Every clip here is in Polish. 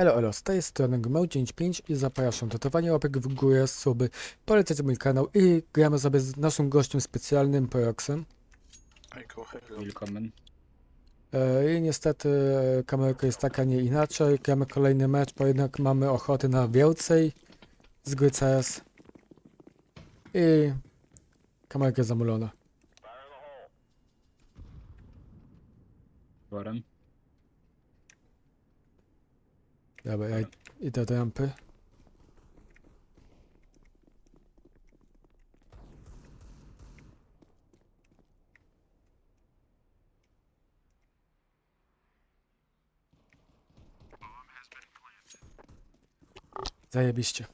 Elo, elo, z tej strony Gmał95 i zapraszam do dawania łapek w górę, suby, polecać mój kanał i gramy sobie z naszym gościem specjalnym, Proxem. Ejko, hello. Willkommen. E, I niestety e, kamerka jest taka, nie inaczej. Gramy kolejny mecz, bo jednak mamy ochotę na więcej z gry CS. I kamerka zamulona. Worem. Dobra, ja idę do rampy. Zajebiście.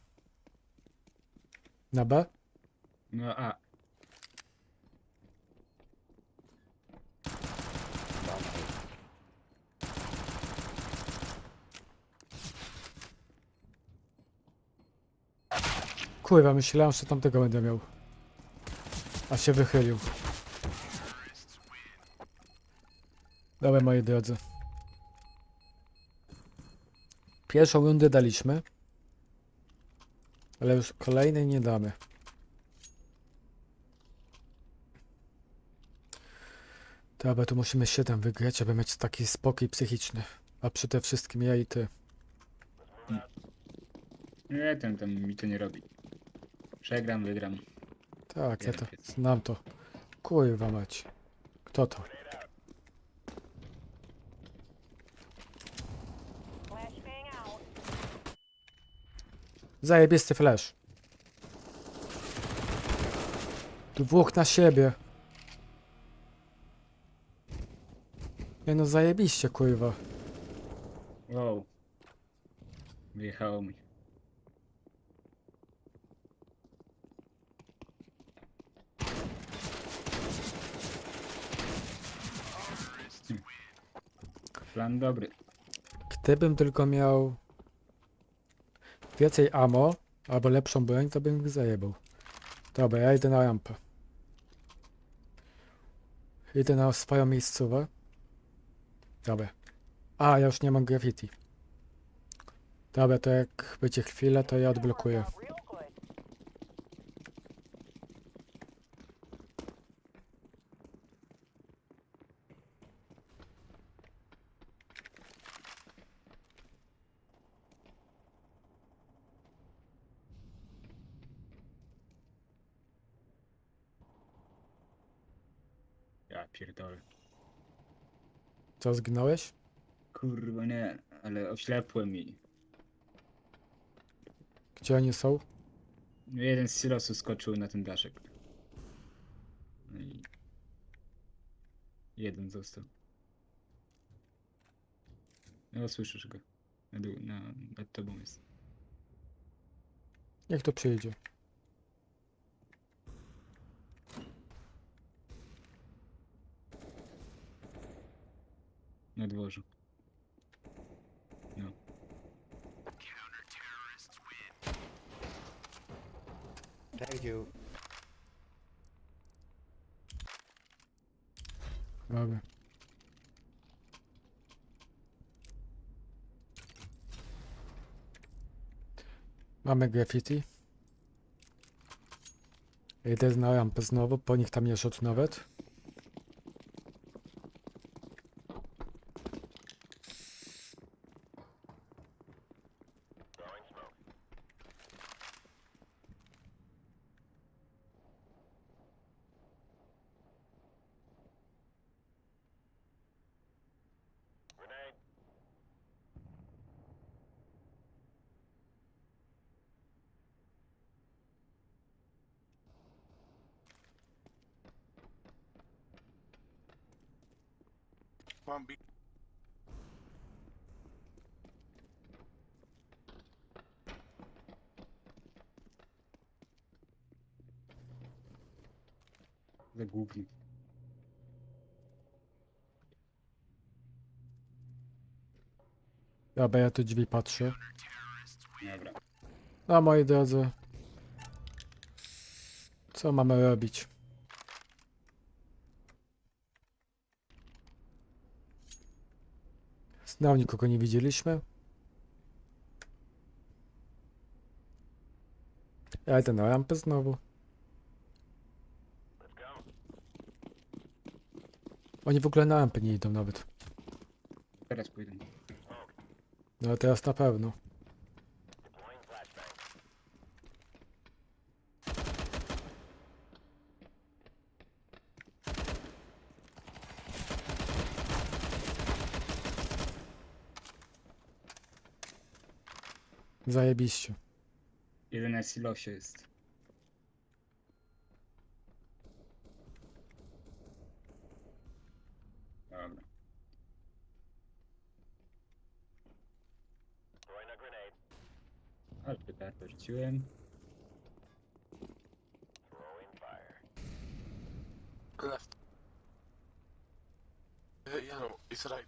Na B? No a. Kurwa, myślałem, że tamtego będę miał. A się wychylił. Dobra, moi drodzy. Pierwszą rundę daliśmy. Ale już kolejnej nie damy. Dobra, tu musimy 7 wygrać, aby mieć taki spokój psychiczny. A przede wszystkim ja i ty. Nie, ten tam mi to nie robi. Przegram, wygram. Tak, ja to znam to. Kurwa mać. Kto to? Zajebisty flash. Dwóch na siebie. Nie no zajebiście kurwa. Wow. Wyjechało mi. Hmm. Plan dobry. Gdybym tylko miał więcej ammo albo lepszą broń, to bym ich zajebał. Dobra, ja idę na rampę. Idę na swoją miejscówę. Dobra. A, ja już nie mam graffiti. Dobra, to jak będzie chwilę, to ja odblokuję. Ja pierdolę. Co, zginąłeś? Kurwa nie, ale oślepłem mi. Gdzie oni są? No Jeden z silosu skoczył na ten daszek. No i... Jeden został. No słyszysz go. Na, dół- na, nad tobą jest. Niech to przyjdzie. Na dworzu. No. Thank you. Dobra. Mamy graffiti. Idę na rampę znowu, po nich tam nie rzut nawet. Ale głupi. Dobra, ja te drzwi patrzę. Dobra. No moi drodzy. Co mamy robić? Znowu nikogo nie widzieliśmy. Ja idę na rampę znowu. Oni w ogóle na rampę nie idą nawet. Teraz pójdę. No teraz na pewno. Zajebiście. Jeden na silosie jest. Petardę rzuciłem. Left. Uh, yellow is right.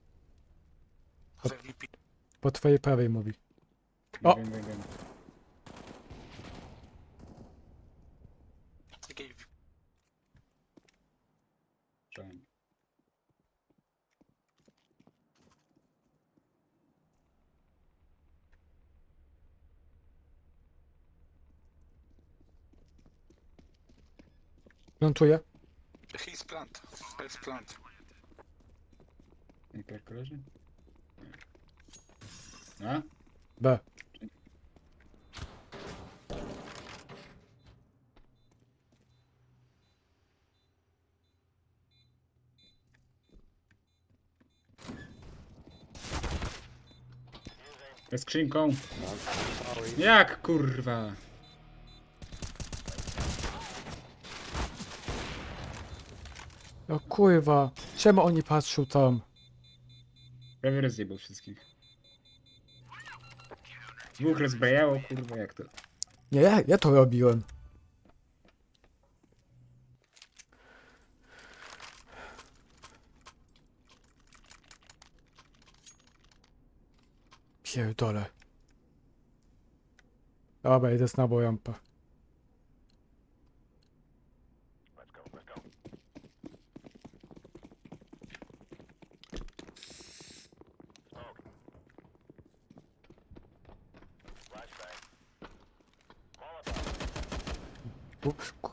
The VP. Po twojej prawej mówi. O! Wiem, wiem, wiem. Plantuję. He's plant. He's plant. Sniper koleży? A? B. Ze skrzynką. Jak kurwa? O kurwa. Czemu oni patrzą tam? Prawie rozjebał wszystkich. Dwóch rozbrajało, kurwa, jak to? Nie, ja, ja to robiłem. Pierdolę. Dobra, idę znowu rampę. U, ku-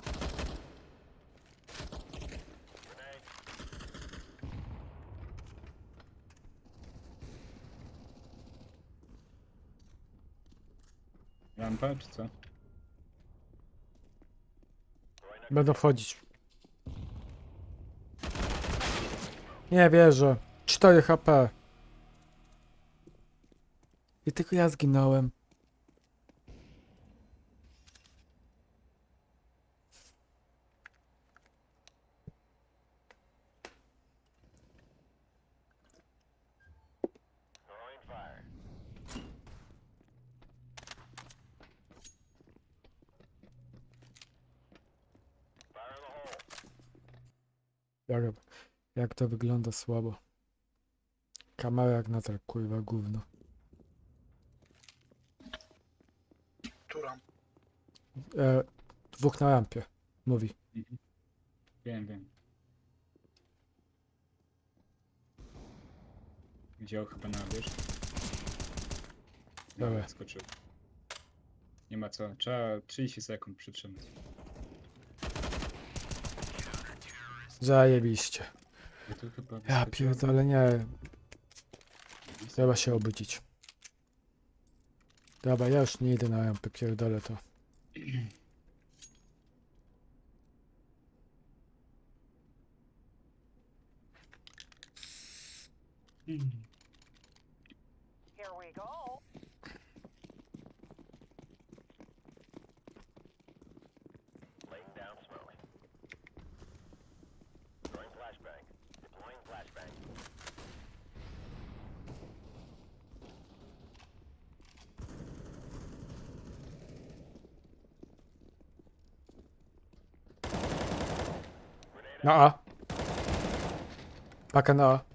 Lampa, czy co? Będę wchodzić. Nie wierzę. 4 HP. I tylko ja zginąłem. Jak, jak to wygląda słabo. Kamera jak na tak kurwa gówno. Ramp. E, dwóch na rampie. Mówi. Wiem, wiem. Wziął chyba na wierzch. Dobra. Dobra, skoczył. Nie ma co. Trzeba 30 sekund przytrzymać. Zajebiście. Ja tu chyba Ja wyskoczyłem. pierdolę, nie. Trzeba się obudzić. Dobra, ja już nie idę na rampę, pierdolę to. Mm. Na A. Paka na A.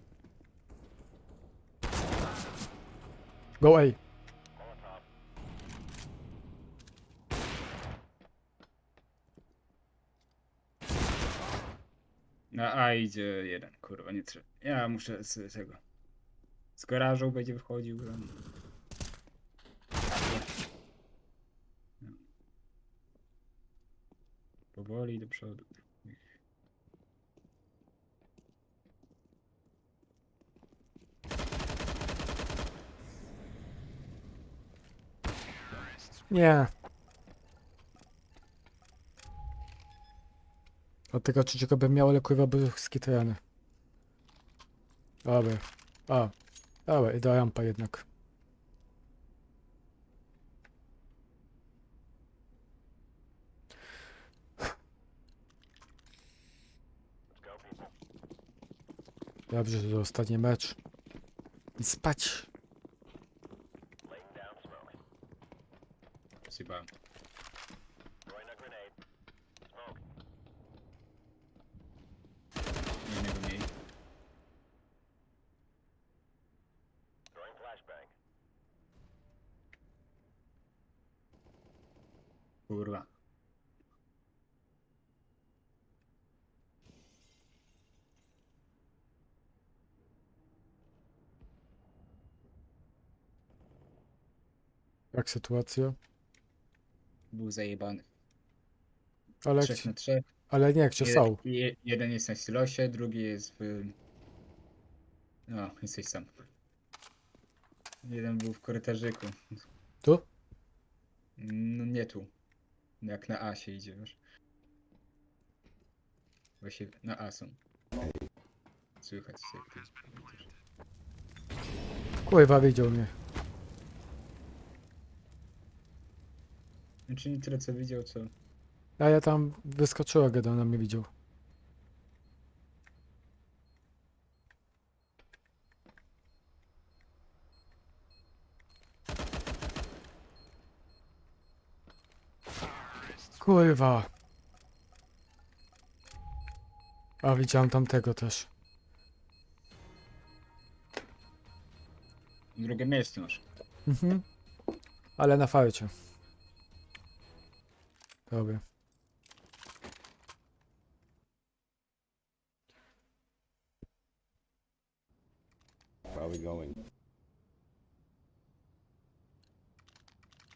Go A. Na A idzie jeden, kurwa, nie trzeba. Ja muszę z tego. Z garażu będzie wychodził. Powoli do przodu. Nie. Od tego trzeciego bym miał, ale kurwa był skitrany. Dobra. A. Dobra, i do rampa jednak. Dobrze, że to ostatni mecz. I spać. Zjebałem. Jednego mniej. Kurwa. Jak sytuacja? Był zajebany. Ale, jak Trzech ci, na trzech. ale nie, jak cię Jeden, są. je, jeden jest na silosie, drugi jest w... No, jesteś sam. Jeden był w korytarzyku. Tu? No nie tu. Jak na A się idzie, wiesz. Właśnie na A są. Słychać idziesz. Kurwa, widział mnie. Znaczy nie tyle co widział, co... A ja tam wyskoczyła, gdy on na mnie widział. Kurwa. A widziałem tamtego też. Drugie miejsce masz. Mhm. Ale na fałcie. Dobra. Where are we going?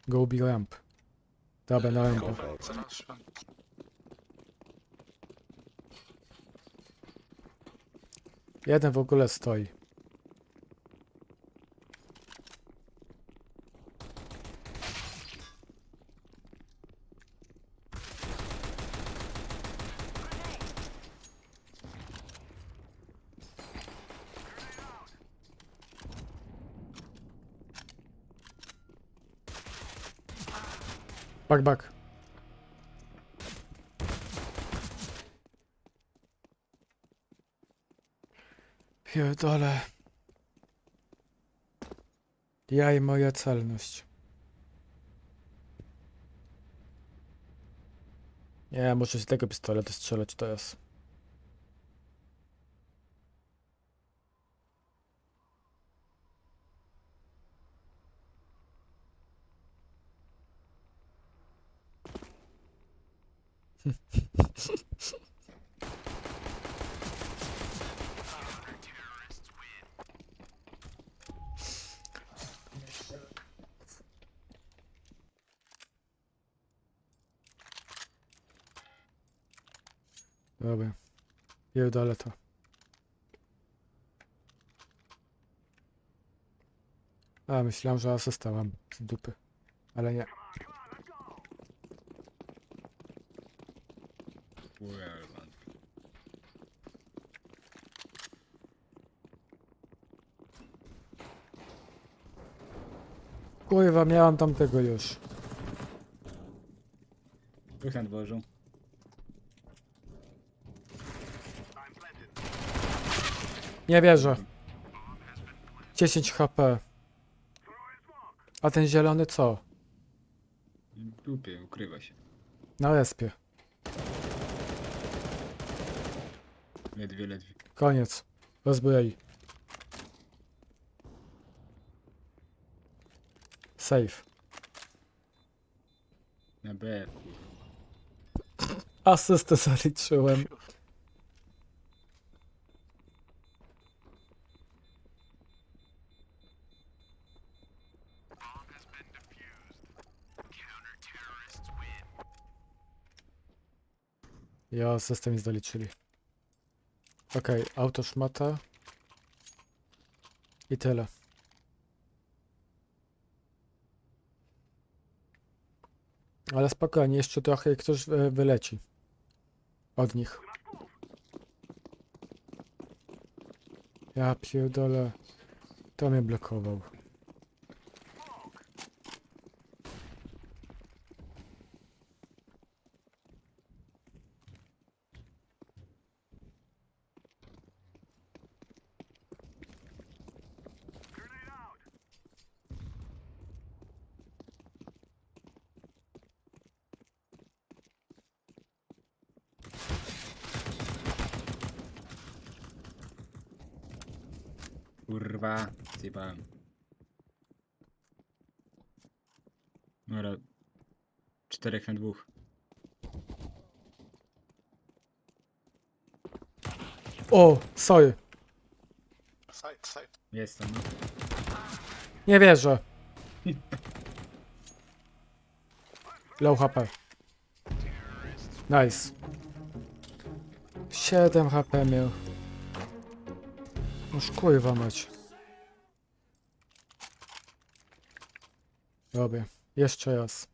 Go be ramp. Dobra, na rampę. Jeden w ogóle stoi. Bak, bak. Pierdolę. Ja i moja celność. Nie, muszę z tego pistoletu strzelać teraz. Dobra. Pierdolę to. A, myślałem, że asysta mam z dupy. Ale nie. Kurwa. Kurwa, miałam tamtego już. Dwóch na dworzu. Nie wierzę. 10 HP. A ten zielony co? Dupie, ukrywa się. Na respie. Ledwie, ledwie. Koniec. Rozbroi. Safe. Na B. Asystę zaliczyłem. Ja system nie zaliczyli. Okej, auto szmata. I tyle. Ale spokojnie, jeszcze trochę ktoś e, wyleci. Od nich. Ja pierdolę. To mnie blokował. Kurwa, zjebałem. Dobra. Czterech na dwóch. O, sorry. Side, side. Jestem. No. Nie wierzę. Low HP. Nice. 7 HP miał. Noż kurwa mać. Robię. Jeszcze raz.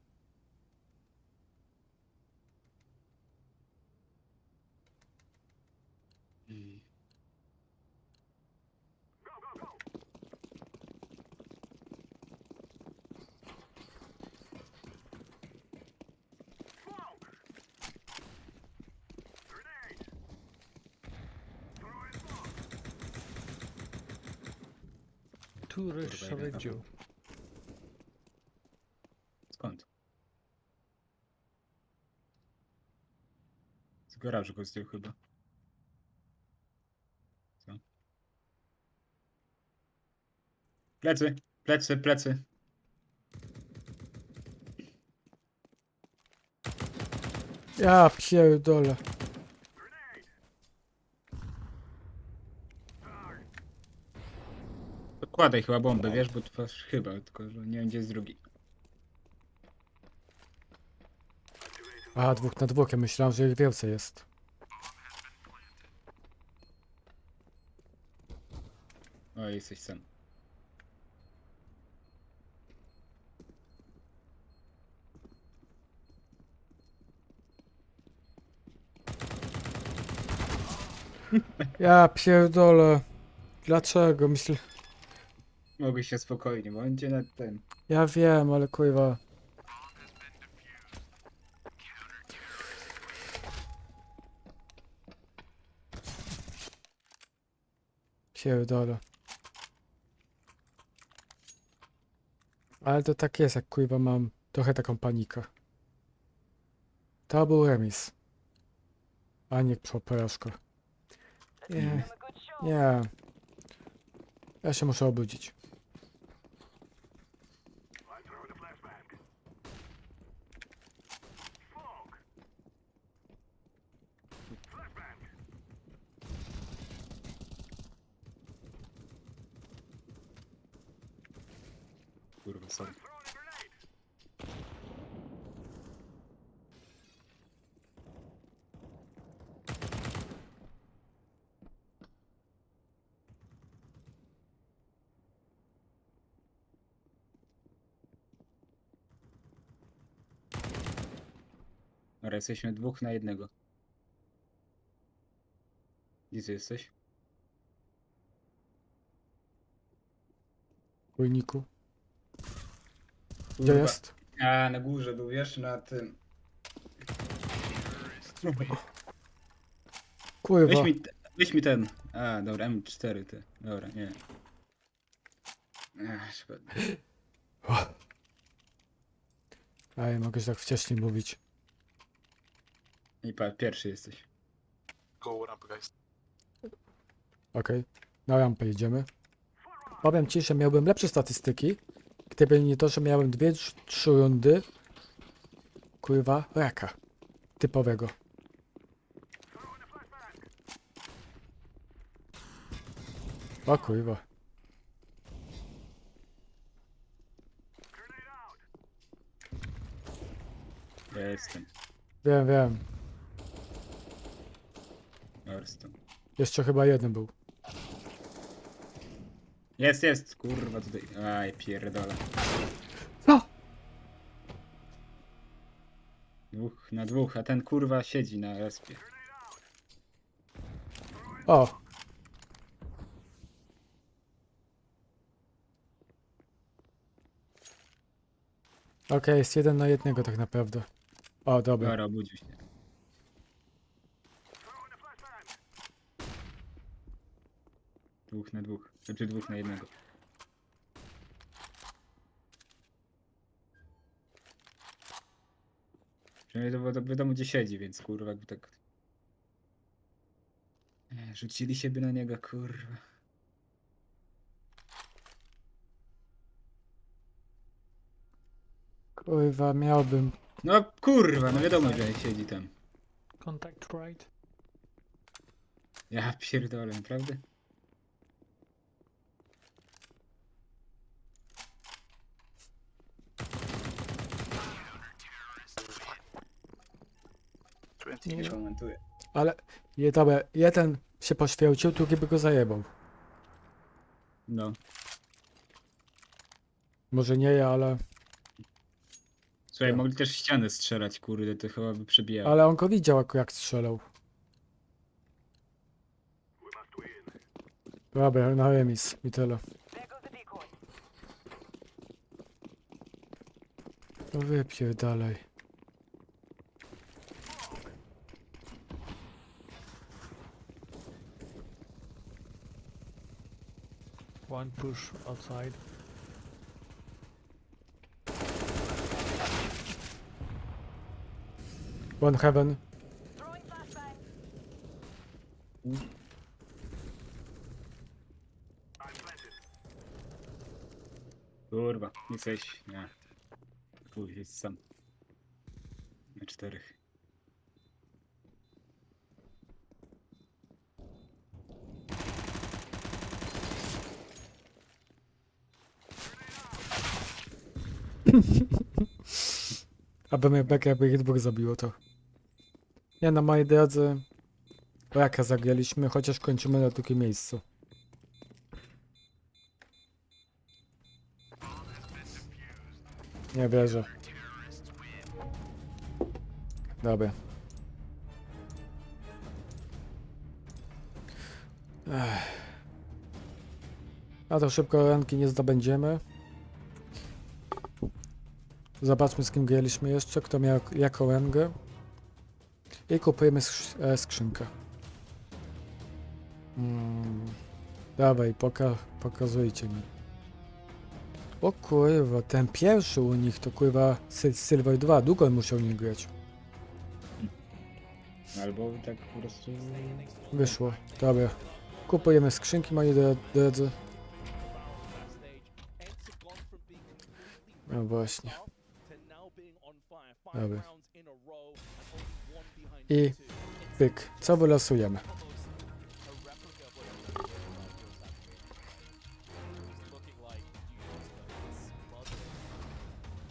Śledził? Skąd? Z garażu go zdjął chyba. Co? Plecy, plecy, plecy. Ja pierdolę. Podkładaj chyba bombę, wiesz, bo twarz chyba, tylko że nie gdzie jest drugi. A, dwóch na dwóch. Ja myślałem, że ich więcej jest. O, jesteś sam. Ja pierdolę. Dlaczego? Myślę... Mogę się spokojnie, bo on cię na ten. Ja wiem, ale kurwa. Pierdolę. Ale to tak jest, jak kurwa mam trochę taką panikę. To był remis. A nie porażka. Nie, nie. Ja się muszę obudzić. Kurwa, sorry. Dobra, jesteśmy dwóch na jednego. Gdzie ty jesteś? Wojniku. Gdzie Kurwa. jest? A, na górze był, wiesz, na tym. Kurwa. Weź mi, te- weź mi ten. A, dobra, M4 ty. Dobra, nie. Ech, szkoda. Ej, mogę tak wcześniej mówić. I pa, pierwszy jesteś. Go ramp, guys. Okej. Na rampę jedziemy. Powiem ci, że miałbym lepsze statystyki, gdyby nie to, że miałem dwie, trz- trzy rundy. Kurwa, raka. Typowego. O kurwa. Ja jestem. Wiem, wiem. Hearthstone. Jeszcze chyba jeden był. Jest, jest, kurwa tutaj. Aj, pierdolę. Co? Dwóch na dwóch, a ten kurwa siedzi na respie. O! Okej, jest jeden na jednego tak naprawdę. O, dobra. Dobra, obudził się. Dwóch na dwóch, znaczy dwóch na jednego. Przynajmniej to, to wiadomo gdzie siedzi, więc kurwa jakby tak... Nie, Rzucili siebie na niego, kurwa. Kurwa, miałbym. No kurwa, no wiadomo, że siedzi tam. Contact right. Ja pierdolę, naprawdę? Nie komentuję. Ale, je, dobra, jeden się poświęcił, drugi by go zajebał. No. Może nie ja, ale. Słuchaj, Ja. mogli też w ścianę strzelać, kurde, to chyba by przebijało. Ale on go widział, jak, jak strzelał. Dobra, na remis i tyle. There goes the decoy. No wypierdalaj. One push outside. One heaven. Throwing flashbang. Kurwa, jesteś. Nie. Jest sam. Na czterech. Aby mnie bekę, jakby ich dwóch zabiło to. Nie no, moi drodzy. Raka zagraliśmy, chociaż kończymy na drugim miejscu. Nie wierzę. Dobra. Ech. A to szybko ranki nie zdobędziemy. Zobaczmy z kim graliśmy jeszcze, kto miał jaką rangę. I kupujemy e, skrzynkę. Mm. Dawaj, poka pokazujcie mi. O kurwa, ten pierwszy u nich to kurwa Sil Silver 2, długo musiał nie grać. Albo tak po prostu. Wyszło, dobra. Kupujemy skrzynki, moi dro- drodzy. No właśnie. Dobra. I pyk, co wylosujemy?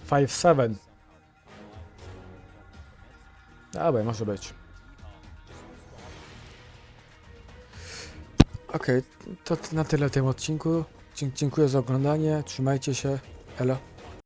Five seven. Dobra, może być. Okej, to na tyle w tym odcinku. Dziękuję za oglądanie. Trzymajcie się. Elo.